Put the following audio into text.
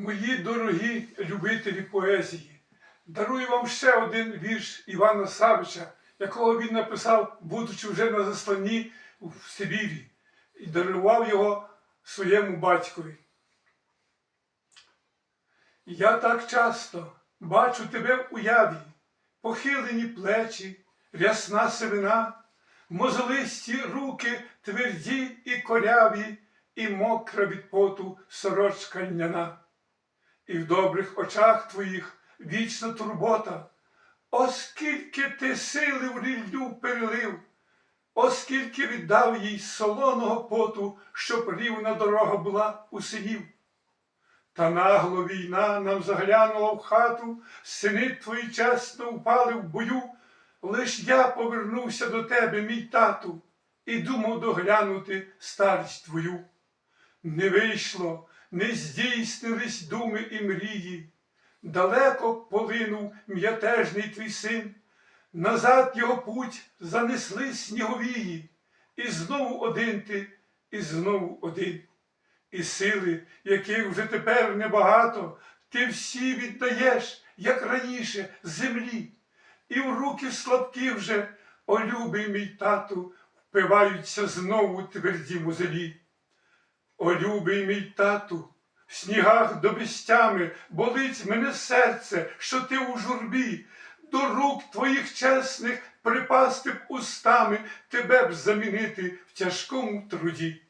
Мої дорогі любителі поезії, дарую вам ще один вірш Івана Савича, якого він написав, будучи вже на засланні в Сибірі, і дарував його своєму батькові. Я так часто бачу тебе в уяві, похилені плечі, рясна сивина, мозолисті руки тверді і коряві, і мокра від поту сорочка льняна. І в добрих очах твоїх вічна турбота, оскільки ти сили в ріллю перелив, оскільки віддав їй солоного поту, щоб рівна дорога була у синів. Та нагло війна нам заглянула в хату, сини твої чесно впали в бою. Лиш я повернувся до тебе, мій тату, і думав доглянути старість твою. Не вийшло, не здійснились думи і мрії. Далеко полинув м'ятежний твій син, назад його путь занесли сніговії, і знову один ти, і знову один. І сили, яких вже тепер небагато, ти всі віддаєш, як раніше, землі. І в руки слабкі вже, о любий мій тату, впиваються знову тверді музелі. О, любий мій тату, в снігах до безтями болить мене серце, що ти у журбі, до рук твоїх чесних припасти б устами, тебе б замінити в тяжкому труді.